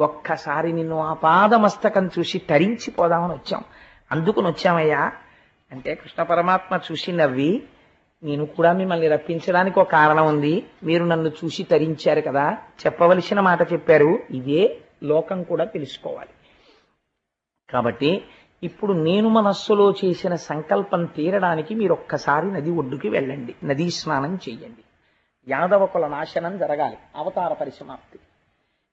ఒక్కసారి నిన్ను ఆ పాదమస్తకం చూసి తరించిపోదామని వచ్చాం. అందుకుని వచ్చామయ్యా. అంటే కృష్ణ పరమాత్మ చూసి నవ్వి నేను కూడా మిమ్మల్ని రప్పించడానికి ఒక కారణం ఉంది. మీరు నన్ను చూసి తరించారు కదా. చెప్పవలసిన మాట చెప్పారు. ఇదే లోకం కూడా తెలుసుకోవాలి. కాబట్టి ఇప్పుడు నేను మనస్సులో చేసిన సంకల్పం తీరడానికి మీరు ఒక్కసారి నది ఒడ్డుకి వెళ్ళండి. నదీ స్నానం చెయ్యండి. యాదవ కుల నాశనం జరగాలి. అవతార పరిసమాప్తి.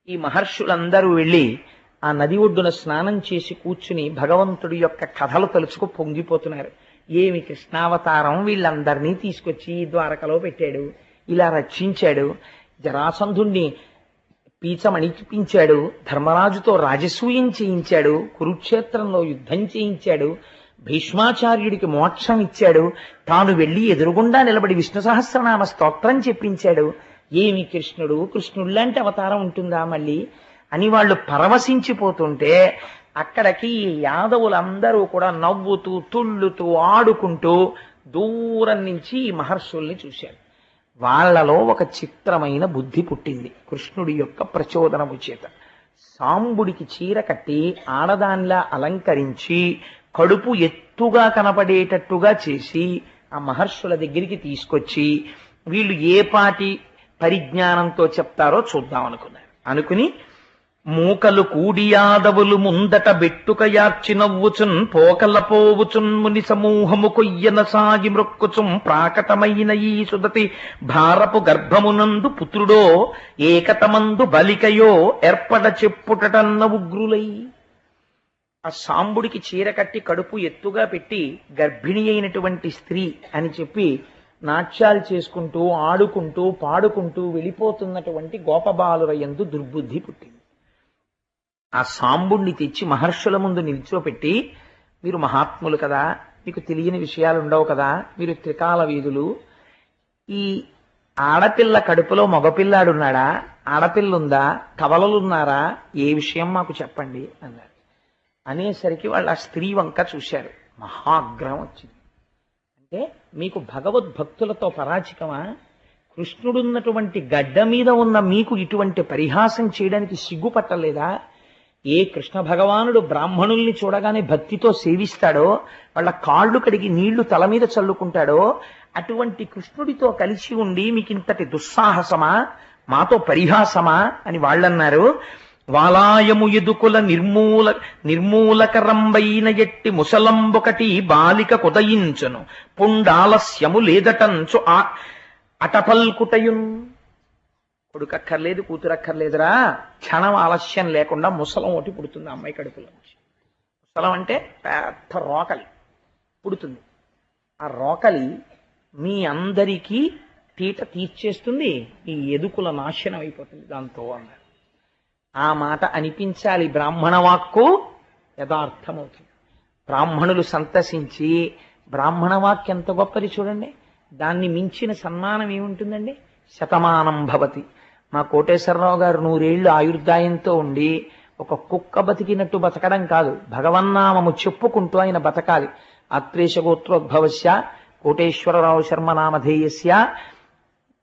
ఈ మహర్షులందరూ వెళ్ళి ఆ నది ఒడ్డున స్నానం చేసి కూర్చుని భగవంతుడి యొక్క కథలు తలుచుకు పొంగిపోతున్నారు. ఏమి కృష్ణావతారం వీళ్ళందరినీ తీసుకొచ్చి ద్వారకలో పెట్టాడు. ఇలా రక్షించాడు. జరాసంధుణ్ణి పీచమణిపించాడు ధర్మరాజుతో రాజసూయం చేయించాడు. కురుక్షేత్రంలో యుద్ధం చేయించాడు. భీష్మాచార్యుడికి మోక్షం ఇచ్చాడు. తాను వెళ్ళి ఎదురుగుండా నిలబడి విష్ణు సహస్రనామ స్తోత్రం చెప్పించాడు. ఏమి కృష్ణుడు? కృష్ణుడు లాంటి అవతారం ఉంటుందా మళ్ళీ? అని వాళ్ళు పరవశించిపోతుంటే అక్కడికి ఈ యాదవులందరూ కూడా నవ్వుతూ తుళ్ళుతూ ఆడుకుంటూ దూరం నుంచి ఈ మహర్షుల్ని చూశారు. వాళ్ళలో ఒక చిత్రమైన బుద్ధి పుట్టింది కృష్ణుడి యొక్క ప్రచోదనము చేత. సాంబుడికి చీర కట్టి ఆడదానిలా అలంకరించి కడుపు ఎత్తుగా కనపడేటట్టుగా చేసి ఆ మహర్షుల దగ్గరికి తీసుకొచ్చి వీళ్ళు ఏ పాటి పరిజ్ఞానంతో చెప్తారో చూద్దాం అనుకున్నారు అనుకుని మూకలు కూడియాదవులు ముందట బెట్టుక యార్చినవ్వుచున్ పోకల పోవుచున్ ముని సమూహము కొయ్యన సాగి మృక్కుచుం ప్రాకటమైన ఈ సుదతి భారపు గర్భమునందు పుత్రుడో ఏకతమందు బలికయో ఏర్పడ చెప్పుటటన్న ఉగ్రులై. ఆ సాంబుడికి చీర కట్టి కడుపు ఎత్తుగా పెట్టి గర్భిణి అయినటువంటి స్త్రీ అని చెప్పి నాట్యాలు చేసుకుంటూ ఆడుకుంటూ పాడుకుంటూ వెళ్ళిపోతున్నటువంటి గోపబాలుర యందు దుర్బుద్ధి పుట్టింది. ఆ సాంబుణ్ణి తెచ్చి మహర్షుల ముందు నిల్చోపెట్టి మీరు మహాత్ములు కదా మీకు తెలియని విషయాలు ఉండవు కదా మీరు త్రికాల వీధులు. ఈ ఆడపిల్ల కడుపులో మగపిల్లాడున్నాడా ఆడపిల్ల ఉందా కవలలున్నారా ఏ విషయం మాకు చెప్పండి అన్నారు అనేసరికి వాళ్ళు ఆ స్త్రీ వంక చూశారు. మహాగ్రహం వచ్చింది. అంటే మీకు భగవద్భక్తులతో పరాచికమా కృష్ణుడున్నటువంటి గడ్డ మీద ఉన్న మీకు ఇటువంటి పరిహాసం చేయడానికి సిగ్గుపట్టలేదా? ఏ కృష్ణ భగవానుడు బ్రాహ్మణుల్ని చూడగానే భక్తితో సేవిస్తాడో వాళ్ళ కాళ్ళు కడిగి నీళ్ళు తల మీద చల్లుకుంటాడో అటువంటి కృష్ణుడితో కలిసి ఉండి మీకు ఇంతటి దుస్సాహసమా? మాతో పరిహాసమా? అని వాళ్ళన్నారు. వాలాయము ఎదుకుల నిర్మూల నిర్మూలకరంబైన ఎట్టి ముసలంబొకటి బాలిక కుదయించును. పుండాలస్యము లేదటంచు ఆ అటపల్కుటయున్. కొడుకక్కర్లేదు కూతురక్కర్లేదురా. క్షణం ఆలస్యం లేకుండా ముసలం ఒకటి పుడుతుంది ఆ అమ్మాయి కడుపులో ముసలం అంటే పెద్ద రోకలి పుడుతుంది. ఆ రోకలి మీ అందరికీ తీట తీర్చేస్తుంది ఈ ఎదుకుల నాశనం అయిపోతుంది దాంతో అన్నారు. ఆ మాట అనిపించాలి బ్రాహ్మణ వాక్కు యథార్థమవుతుంది. బ్రాహ్మణులు సంతసించి బ్రాహ్మణ వాక్యం ఎంత గొప్పది చూడండి. దాన్ని మించిన సన్మానం ఏముంటుందండి? శతమానం భవతి. మా కోటేశ్వరరావు గారు నూరేళ్ళు ఆయుర్దాయంతో ఉండి ఒక కుక్క బతికినట్టు బతకడం కాదు. భగవన్నామము చెప్పుకుంటూ ఆయన బతకాలి. అత్రేష గోత్రోద్భవస్య కోటేశ్వరరావు శర్మ నామధేయస్య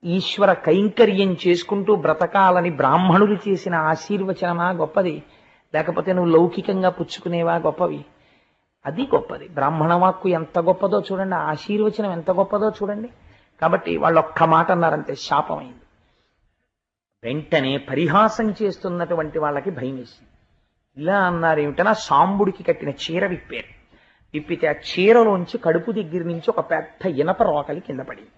ఈశ్వర కైంకర్యం చేసుకుంటూ బ్రతకాలని బ్రాహ్మణులు చేసిన ఆశీర్వచనమా గొప్పది. లేకపోతే నువ్వు లౌకికంగా పుచ్చుకునేవా గొప్పవి? అది గొప్పది. బ్రాహ్మణ వాక్కు ఎంత గొప్పదో చూడండి. ఆశీర్వచనం ఎంత గొప్పదో చూడండి. కాబట్టి వాళ్ళు ఒక్క మాట అన్నారంతే శాపమైంది. వెంటనే పరిహాసం చేస్తున్నటువంటి వాళ్ళకి భయం వేసింది ఇలా అన్నారు ఏమిటన్నా సాంబుడికి కట్టిన చీర విప్పారు. విప్పితే ఆ చీరలోంచి కడుపు దగ్గర నుంచి ఒక పెద్ద ఇనప రోకలి కింద పడింది.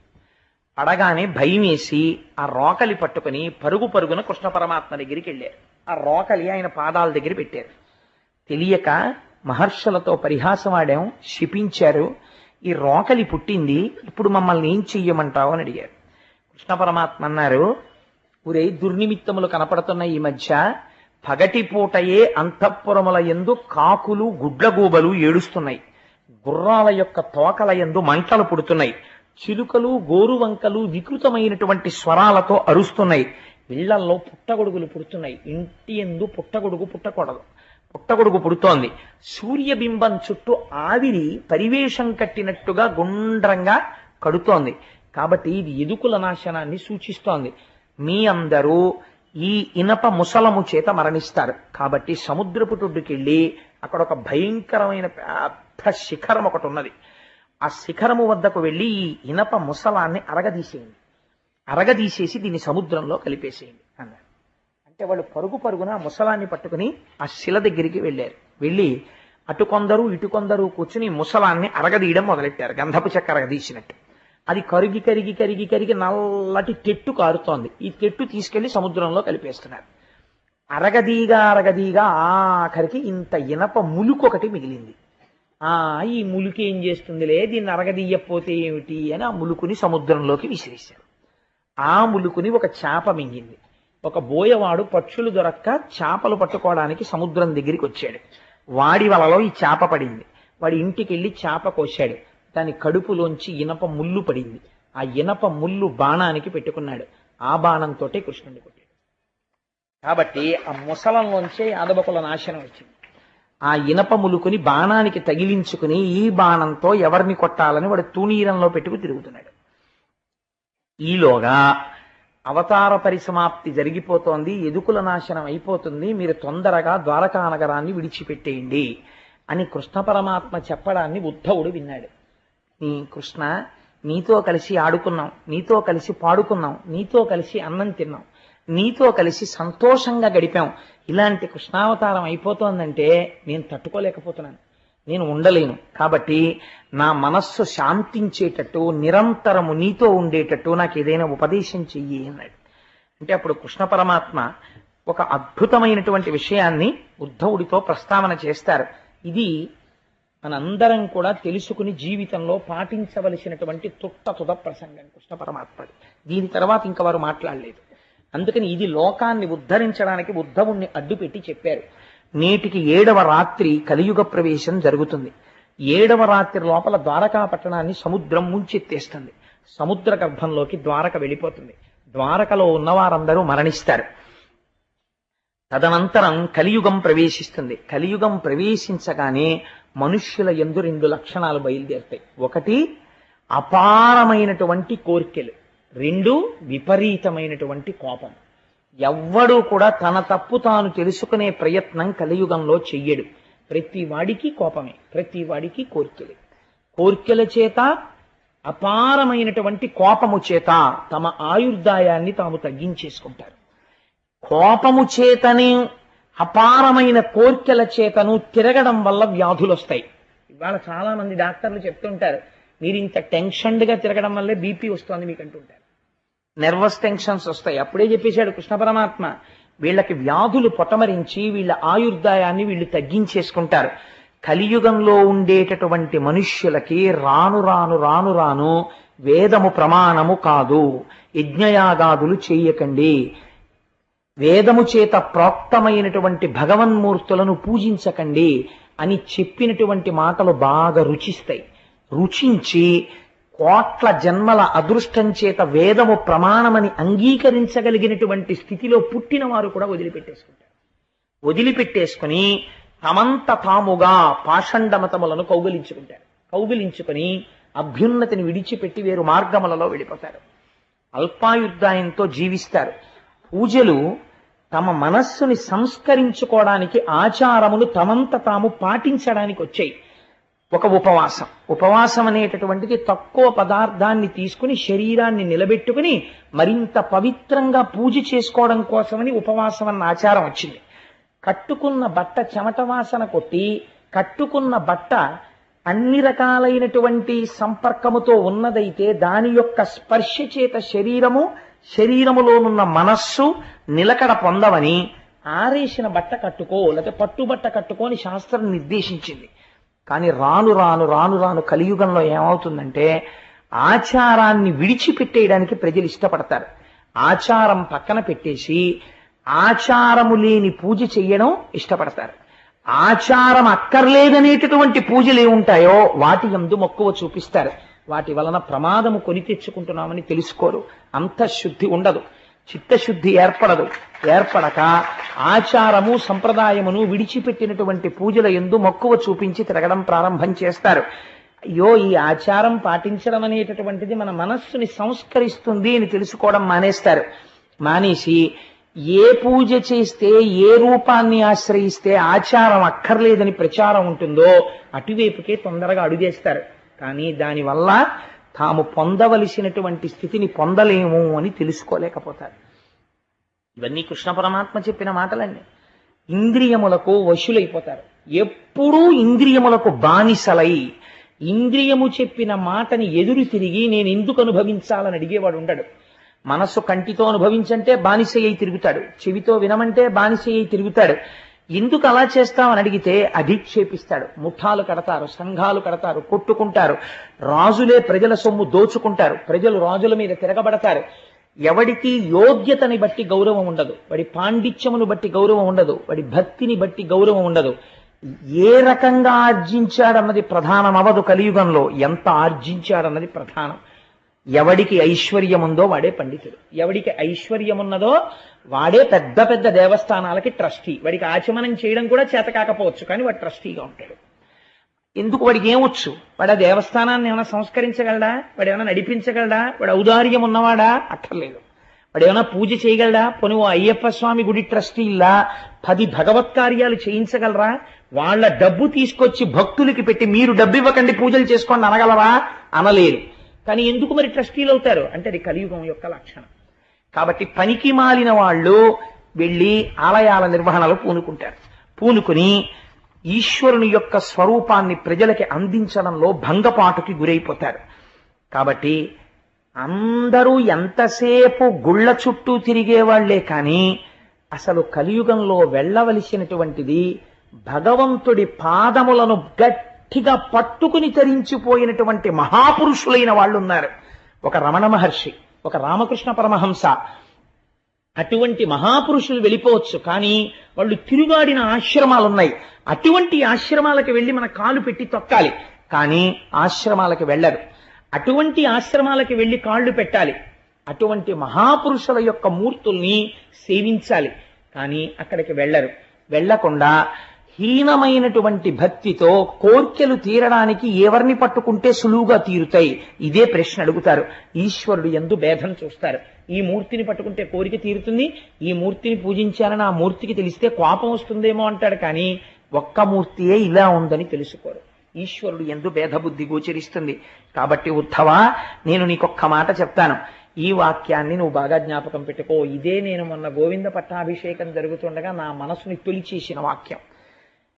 పడగానే భయం వేసి ఆ రోకలి పట్టుకుని పరుగు పరుగున కృష్ణ పరమాత్మ దగ్గరికి వెళ్ళారు. ఆ రోకలి ఆయన పాదాల దగ్గర పెట్టారు. తెలియక మహర్షులతో పరిహాసం ఆడాం శిపించారు. ఈ రోకలి పుట్టింది ఇప్పుడు మమ్మల్ని ఏం చెయ్యమంటావు అని అడిగారు. కృష్ణ పరమాత్మ అన్నారు ఊరే దుర్నిమిత్తములు కనపడుతున్న ఈ మధ్య. పగటిపూటయే అంతఃపురముల ఎందు కాకులు గుడ్లగూబలు ఏడుస్తున్నాయి. గుర్రాల యొక్క తోకల ఎందు మంటలు పుడుతున్నాయి. చిలుకలు గోరువంకలు వికృతమైనటువంటి స్వరాలతో అరుస్తున్నాయి. ఇళ్ళల్లో పుట్టగొడుగులు పుడుతున్నాయి. ఇంటి ఎందు పుట్టగొడుగు పుట్టకూడదు. పుట్టగొడుగు పుడుతోంది. సూర్యబింబం చుట్టూ ఆవిరి పరివేషం కట్టినట్టుగా గుండ్రంగా కడుతోంది. కాబట్టి ఇది ఎదుకుల నాశనాన్ని సూచిస్తోంది. మీ అందరూ ఈ ఇనప ముసలము చేత మరణిస్తారు. కాబట్టి సముద్రపు టొడ్డుకెళ్ళి అక్కడ ఒక భయంకరమైన పెద్ద శిఖరం ఒకటి ఉన్నది. ఆ శిఖరము వద్దకు వెళ్ళి ఈ ఇనప ముసలాన్ని అరగదీసేయండి. అరగదీసేసి దీన్ని సముద్రంలో కలిపేసేయండి అన్నారు. అంటే వాళ్ళు పరుగు పరుగున ముసలాన్ని పట్టుకుని ఆ శిల దగ్గరికి వెళ్ళారు. వెళ్ళి అటు కొందరు ఇటు కొందరు కూర్చుని ముసలాన్ని అరగదీయడం మొదలెట్టారు. గంధపు చెక్క అరగదీసినట్టు. అది కరిగి కరిగి కరిగి కరిగి నల్లటి తెట్టు కారుతోంది. ఈ తెట్టు తీసుకెళ్ళి సముద్రంలో కలిపేస్తున్నారు. అరగదీగా అరగదీగా ఆఖరికి ఇంత ఇనప ములుకు ఒకటి మిగిలింది. ఈ ములుకు ఏం చేస్తుందిలే? దీన్ని అరగదీయకపోతే ఏమిటి అని ఆ ములుకుని సముద్రంలోకి విసిరేశారు. ఆ ములుకుని ఒక చేప మింగింది. ఒక బోయవాడు పక్షులు దొరక్క చేపలు పట్టుకోవడానికి సముద్రం దగ్గరికి వచ్చాడు. వాడి వలలో ఈ చేప పడింది. వాడి ఇంటికి వెళ్ళి చేప కోశాడు. దాని కడుపులోంచి ఇనప ముళ్ళు పడింది. ఆ ఇనప ముళ్ళు బాణానికి పెట్టుకున్నాడు. ఆ బాణంతోటే కృష్ణుడిని కొట్టాడు. కాబట్టి ఆ ముసలంలోంచే యాదవకుల నాశనం వచ్చింది. ఆ ఇనప ములుకుని బాణానికి తగిలించుకుని ఈ బాణంతో ఎవరిని కొట్టాలని వాడు తూనీరంలో పెట్టుకు తిరుగుతున్నాడు. ఈలోగా అవతార పరిసమాప్తి జరిగిపోతోంది ఎదుకుల నాశనం అయిపోతుంది మీరు తొందరగా ద్వారకా నగరాన్ని విడిచిపెట్టేయండి అని కృష్ణ పరమాత్మ చెప్పడాన్ని ఉద్ధవుడు విన్నాడు. నీ కృష్ణ నీతో కలిసి ఆడుకున్నాం నీతో కలిసి పాడుకున్నాం నీతో కలిసి అన్నం తిన్నాం నీతో కలిసి సంతోషంగా గడిపాం ఇలాంటి కృష్ణావతారం అయిపోతోందంటే నేను తట్టుకోలేకపోతున్నాను. నేను ఉండలేను. కాబట్టి నా మనస్సు శాంతించేటట్టు నిరంతరము నీతో ఉండేటట్టు నాకు ఏదైనా ఉపదేశం చెయ్యి అన్నాడు. అంటే అప్పుడు కృష్ణ పరమాత్మ ఒక అద్భుతమైనటువంటి విషయాన్ని ఉద్ధవుడితో ప్రస్తావన చేస్తారు. ఇది మనందరం కూడా తెలుసుకుని జీవితంలో పాటించవలసినటువంటి తుట్ట తుద ప్రసంగం కృష్ణ పరమాత్మ దీని తర్వాత ఇంకా వారు మాట్లాడలేదు. అందుకని ఇది లోకాన్ని ఉద్ధరించడానికి ఉద్ధవుణ్ణి అడ్డుపెట్టి చెప్పారు. నేటికి ఏడవ రాత్రి కలియుగ ప్రవేశం జరుగుతుంది. ఏడవ రాత్రి లోపల ద్వారకా పట్టణాన్ని సముద్రం ముంచెత్తేస్తుంది. సముద్ర గర్భంలోకి ద్వారక వెళ్ళిపోతుంది. ద్వారకలో ఉన్నవారందరూ మరణిస్తారు. తదనంతరం కలియుగం ప్రవేశిస్తుంది. కలియుగం ప్రవేశించగానే మనుష్యుల ఎందు రెండు లక్షణాలు బయలుదేరుతాయి. ఒకటి అపారమైనటువంటి కోరికలు. రెండు విపరీతమైనటువంటి కోపం. ఎవ్వడూ కూడా తన తప్పు తాను తెలుసుకునే ప్రయత్నం కలియుగంలో చెయ్యడు. ప్రతి వాడికి కోపమే ప్రతి వాడికి కోరికలే. కోరికల చేత అపారమైనటువంటి కోపము చేత తమ ఆయుర్దాయాన్ని తాము తగ్గించేసుకుంటారు. కోపము చేతని అపారమైన కోర్కెల చేతను తిరగడం వల్ల వ్యాధులు వస్తాయి ఇవాళ చాలా మంది డాక్టర్లు చెప్తుంటారు మీరు ఇంత టెన్షన్గా తిరగడం వల్లే బీపీ వస్తుంది మీకు అంటుంటారు నెర్వస్ టెన్షన్స్ వస్తాయి. అప్పుడే చెప్పేశాడు కృష్ణ పరమాత్మ వీళ్ళకి వ్యాధులు పొటమరించి వీళ్ళ ఆయుర్దాయాన్ని వీళ్ళు తగ్గించేసుకుంటారు. కలియుగంలో ఉండేటటువంటి మనుష్యులకి రాను రాను రాను రాను వేదము ప్రమాణము కాదు. యజ్ఞయాగాదులు చేయకండి. వేదము చేత ప్రోక్తమైనటువంటి భగవన్మూర్తులను పూజించకండి అని చెప్పినటువంటి మాటలు బాగా రుచిస్తాయి. రుచించి కోట్ల జన్మల అదృష్టం చేత వేదము ప్రమాణమని అంగీకరించగలిగినటువంటి స్థితిలో పుట్టిన వారు కూడా వదిలిపెట్టేసుకుంటారు. వదిలిపెట్టేసుకుని తమంత తాముగా పాషండమతములను కౌగిలించుకుంటారు. కౌగిలించుకొని అభ్యున్నతిని విడిచిపెట్టి వేరు మార్గములలో వెళ్ళిపోతారు. అల్పాయుద్ధాయంతో జీవిస్తారు. పూజలు తమ మనస్సుని సంస్కరించుకోవడానికి ఆచారములు తమంత తాము పాటించడానికి వచ్చాయి. ఒక ఉపవాసం. ఉపవాసం అనేటటువంటిది తక్కువ పదార్థాన్ని తీసుకుని శరీరాన్ని నిలబెట్టుకుని మరింత పవిత్రంగా పూజ చేసుకోవడం కోసమని ఉపవాసం అన్న ఆచారం వచ్చింది. కట్టుకున్న బట్ట చెమట వాసన కొట్టి కట్టుకున్న బట్ట అన్ని రకాలైనటువంటి సంపర్కముతో ఉన్నదైతే దాని యొక్క స్పర్శ చేత శరీరము శరీరములోనున్న మనస్సు నిలకడ పొందవని ఆరేసిన బట్ట కట్టుకో లేకపోతే పట్టుబట్ట కట్టుకోని శాస్త్రం నిర్దేశించింది. కానీ రాను రాను రాను రాను కలియుగంలో ఏమవుతుందంటే ఆచారాన్ని విడిచిపెట్టేయడానికి ప్రజలు ఇష్టపడతారు. ఆచారం పక్కన పెట్టేసి ఆచారము లేని పూజ చెయ్యడం ఇష్టపడతారు. ఆచారం అక్కర్లేదనేటటువంటి పూజలు ఏముంటాయో వాటి ఎందు మక్కువ చూపిస్తారు. వాటి వలన ప్రమాదము కొని తెచ్చుకుంటున్నామని తెలుసుకోరు. అంత శుద్ధి ఉండదు. చిత్తశుద్ధి ఏర్పడదు. ఏర్పడక ఆచారము సంప్రదాయమును విడిచిపెట్టినటువంటి పూజల ఎందు మక్కువ చూపించి తిరగడం ప్రారంభం చేస్తారు. అయ్యో ఈ ఆచారం పాటించడం అనేటటువంటిది మన మనస్సుని సంస్కరిస్తుంది అని తెలుసుకోవడం మానేస్తారు. మానేసి ఏ పూజ చేస్తే ఏ రూపాన్ని ఆశ్రయిస్తే ఆచారం అక్కర్లేదని ప్రచారం ఉంటుందో అటువైపుకే తొందరగా అడుగేస్తారు. కానీ దానివల్ల తాము పొందవలసినటువంటి స్థితిని పొందలేము అని తెలుసుకోలేకపోతారు. ఇవన్నీ కృష్ణ పరమాత్మ చెప్పిన మాటలండి ఇంద్రియములకు వశులైపోతారు. ఎప్పుడూ ఇంద్రియములకు బానిసలై ఇంద్రియము చెప్పిన మాటని ఎదురు తిరిగి నేను ఎందుకు అనుభవించాలని అడిగేవాడు ఉండడు. మనస్సు కంటితో అనుభవించంటే బానిసయ్యి తిరుగుతాడు. చెవితో వినమంటే బానిసయ్యి తిరుగుతాడు. ఎందుకు అలా చేస్తామని అడిగితే అధిక్షేపిస్తాడు. ముఠాలు కడతారు సంఘాలు కడతారు కొట్టుకుంటారు. రాజులే ప్రజల సొమ్ము దోచుకుంటారు. ప్రజలు రాజుల మీద తిరగబడతారు. ఎవడికి యోగ్యతని బట్టి గౌరవం ఉండదు. వాడి పాండిత్యమును బట్టి గౌరవం ఉండదు. వాడి భక్తిని బట్టి గౌరవం ఉండదు. ఏ రకంగా ఆర్జించాడన్నది ప్రధానం అవదు కలియుగంలో. ఎంత ఆర్జించాడన్నది ప్రధానం. ఎవడికి ఐశ్వర్యం ఉందో వాడే పండితుడు. ఎవడికి ఐశ్వర్యం ఉన్నదో వాడే పెద్ద పెద్ద దేవస్థానాలకి ట్రస్టీ. వాడికి ఆచమనం చేయడం కూడా చేత కాకపోవచ్చు కానీ వాడు ట్రస్టీగా ఉంటాడు. ఎందుకు వాడికి ఏమొచ్చు వాడు ఆ దేవస్థానాన్ని ఏమైనా సంస్కరించగలడా? వాడు ఏమైనా నడిపించగలడా? వాడు ఔదార్యం ఉన్నవాడా అక్కర్లేదు. వాడు ఏమైనా పూజ చేయగలడా? పోనీ ఓ అయ్యప్ప స్వామి గుడి ట్రస్టీలా పది భగవత్ కార్యాలు చేయించగలరా? వాళ్ళ డబ్బు తీసుకొచ్చి భక్తులకి పెట్టి మీరు డబ్బు ఇవ్వకండి పూజలు చేసుకోండి అనగలరా? అనలేరు. కానీ ఎందుకు మరి ట్రస్టీలు అవుతారు? అంటే అది కలియుగం యొక్క లక్షణం. కాబట్టి పనికి మాలిన వాళ్ళు వెళ్ళి ఆలయాల నిర్వహణలో పూనుకుంటారు. పూనుకుని ఈశ్వరుని యొక్క స్వరూపాన్ని ప్రజలకి అందించడంలో భంగపాటుకి గురైపోతారు. కాబట్టి అందరూ ఎంతసేపు గుళ్ళ చుట్టూ తిరిగేవాళ్ళే కానీ అసలు కలియుగంలో వెళ్ళవలసినటువంటిది భగవంతుడి పాదములను గట్టి గట్టిగా పట్టుకుని తరించిపోయినటువంటి మహాపురుషులైన వాళ్ళు ఉన్నారు ఒక రమణ మహర్షి ఒక రామకృష్ణ పరమహంస. అటువంటి మహాపురుషులు వెళ్ళిపోవచ్చు కానీ వాళ్ళు తిరుగాడిన ఆశ్రమాలు ఉన్నాయి అటువంటి ఆశ్రమాలకు వెళ్ళి మన కాలు పెట్టి తొక్కాలి కానీ ఆశ్రమాలకు వెళ్ళరు. అటువంటి ఆశ్రమాలకు వెళ్ళి కాళ్ళు పెట్టాలి. అటువంటి మహాపురుషుల యొక్క మూర్తుల్ని సేవించాలి కానీ అక్కడికి వెళ్ళరు. వెళ్ళకుండా హీనమైనటువంటి భక్తితో కోర్కెలు తీరడానికి ఎవరిని పట్టుకుంటే సులువుగా తీరుతాయి? ఇదే ప్రశ్న అడుగుతారు. ఈశ్వరుడు ఎందు భేదం చూస్తారు. ఈ మూర్తిని పట్టుకుంటే కోరిక తీరుతుంది. ఈ మూర్తిని పూజించాలని ఆ మూర్తికి తెలిస్తే కోపం వస్తుందేమో అంటాడు కానీ ఒక్క మూర్తియే ఇలా ఉందని తెలుసుకోరు. ఈశ్వరుడు ఎందు భేదబుద్ధి గోచరిస్తుంది. కాబట్టి ఉద్ధవా నేను నీకొక్క మాట చెప్తాను. ఈ వాక్యాన్ని నువ్వు బాగా జ్ఞాపకం పెట్టుకో. ఇదే నేను మొన్న గోవింద పట్టాభిషేకం జరుగుతుండగా నా మనసుని తొలిచేసిన వాక్యం.